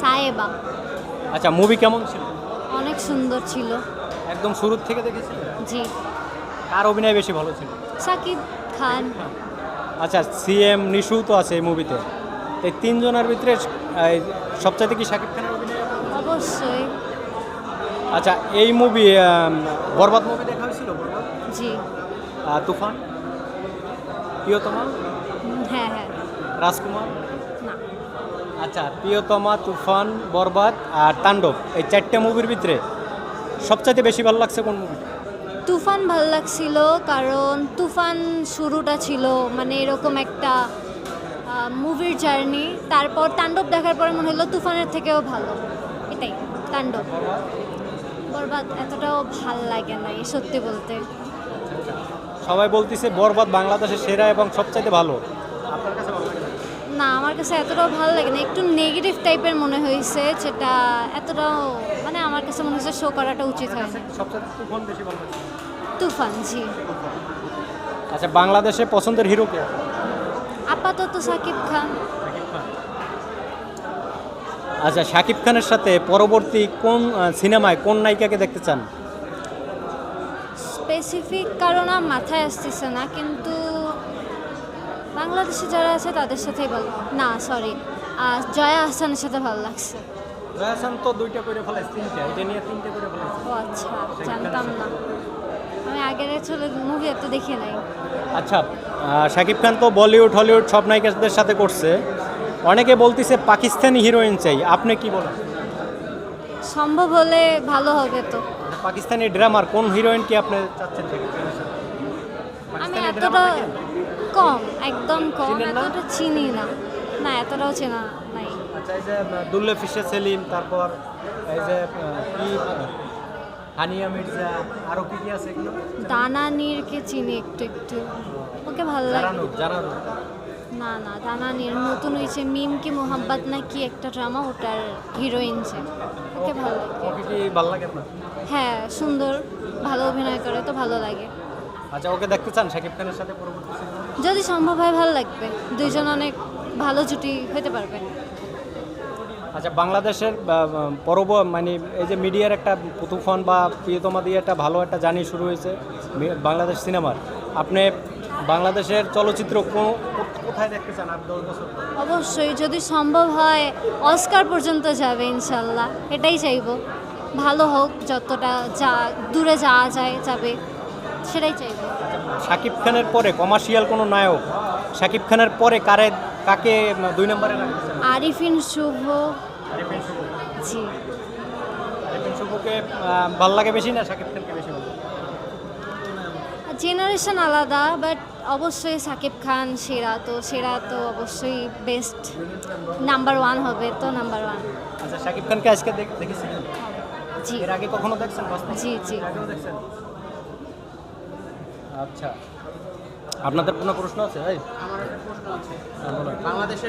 সায়েবা। আচ্ছা মুভি কেমন ছিল? অনেক সুন্দর ছিল। একদম শুরুর থেকে দেখেছি? জি। কার অভিনয় বেশি ভালো ছিল? সাকিব খান। আচ্ছা সিএম নিশু তো আছে এই মুভিতে এই তিনজনের ভিতরে সবচাইতে কি শাকিব খানের অভিনয়? অবশ্যই। আচ্ছা এই মুভি বরবাদ মুভি দেখা হয়েছিল? বরবাদ? জি। তুফান? প্রিয়তমা? হ্যাঁ হ্যাঁ। রাজকুমার? না। আচ্ছা প্রিয়তমা তুফান বরবাদ আর তাণ্ডব এই চারটে মুভির ভিতরে সবচাইতে বেশি ভালো লাগছে কোন মুভি তুফান ভালো লাগছিল কারণ তুফান শুরুটা ছিল মানে এরকম একটা মুভির জার্নি তারপর তাণ্ডব দেখার পরে মনে হলো তুফানের থেকেও ভালো। এটাই তাণ্ডব। বরবাদ এতটাও ভালো লাগে না এই সত্যি বলতে। সবাই বলতেছে বরবাদ বাংলাদেশের সেরা এবং সবচাইতে ভালো। আপনার কাছে না? আমার কাছে এতটাও ভালো লাগে না। একটু নেগেটিভ টাইপের মনে হয়েছে যেটা এতটাও মানে আমার কাছে মনে হচ্ছে শো করাটা উচিত হয় তুফান জি। আচ্ছা বাংলাদেশে পছন্দের হিরো কে? আপাতত সাকিব খান। আচ্ছা শাকিব খানের সাথে পরবর্তী কোন সিনেমায় কোন নায়িকাকে দেখতে চান? স্পেসিফিক কারণ মাথায় আসতেছে না কিন্তু বাংলাদেশে যারা আছে তাদের সাথেই ভালো না সরি জয়া আহসানের সাথে ভালো লাগছে। জয়াসান তো দুইটা করে ফেলাইছে তিনটা। এটা নিয়ে তিনটা করে ফেলাইছে। ও আচ্ছা। জানতাম না। আমি আগের চলে মুভি এত দেখি নাই। আচ্ছা শাকিব খান তো বলিউড হলিউড সব নায়িকাদের সাথে করছে। অনেকে বলতেছে পাকিস্তানি হিরোইন চাই। আপনি কি বলেন? সম্ভব হলে ভালো হবে তো। পাকিস্তানি ড্রামার কোন হিরোইন কি আপনি চাচ্ছেন? আমি এতটা? কম একদম কম। চিনেন এতটা চিনি না। না এতটাও চেনা নাই। আচ্ছা এই যে দুল্লে ফিশে সেলিম তারপর এই যে কি হানিয়া মির্জা আরও কি কি আছে এগুলো? দানানিরকে চিনি একটু একটু। ওকে ভালো লাগে। জানানো না না দানানির নতুন হয়েছে মিম কি মোহাম্মত না কি একটা ড্রামা ওটার হিরোইন সে। ওকে ভালো লাগে। ওকে কি ভালো লাগে আপনার? হ্যাঁ সুন্দর। ভালো অভিনয় করে তো ভালো লাগে। আচ্ছা ওকে দেখতে চান শাকিব খানের সাথে পরবর্তী যদি সম্ভব হয় ভালো লাগবে। দুইজন অনেক ভালো জুটি হতে পারবে। আচ্ছা বাংলাদেশের পরব মানে এই যে মিডিয়ার একটা তুফান বা প্রিয়তমা দিয়ে একটা ভালো একটা জানি শুরু হয়েছে বাংলাদেশ সিনেমার। আপনি বাংলাদেশের চলচ্চিত্র কোথায় দেখতে চান আর দশ বছর অবশ্যই যদি সম্ভব হয় অস্কার পর্যন্ত যাবে ইনশাল্লাহ। এটাই চাইব। ভালো হোক যতটা যা দূরে যাওয়া যায় যাবে। সেটাই চাইব। শাকিব খানের পরে কমার্শিয়াল কোনো নায়ক? শাকিব খানের পরে কারে কাকে দুই নম্বরে আরিফিন শুভ। আরিফিন শুভ। জি। আরিফিন শুভকে ভালো লাগে বেশি না শাকিব খানকে বেশি জেনারেশন আলাদা বাট অবশ্যই সাকিব খান সেরা তো সেরা তো অবশ্যই বেস্ট নাম্বার ওয়ান হবে তো নাম্বার ওয়ান। আচ্ছা শাকিব খানকে আজকে দেখ- দেখেছিলেন? জি। এর আগে কখনো দেখছেন? জি, জি। দেখছেন? আচ্ছা। আপনাদের কোনো প্রশ্ন আছে ভাই? আমাদের প্রশ্ন আছে। বাংলাদেশের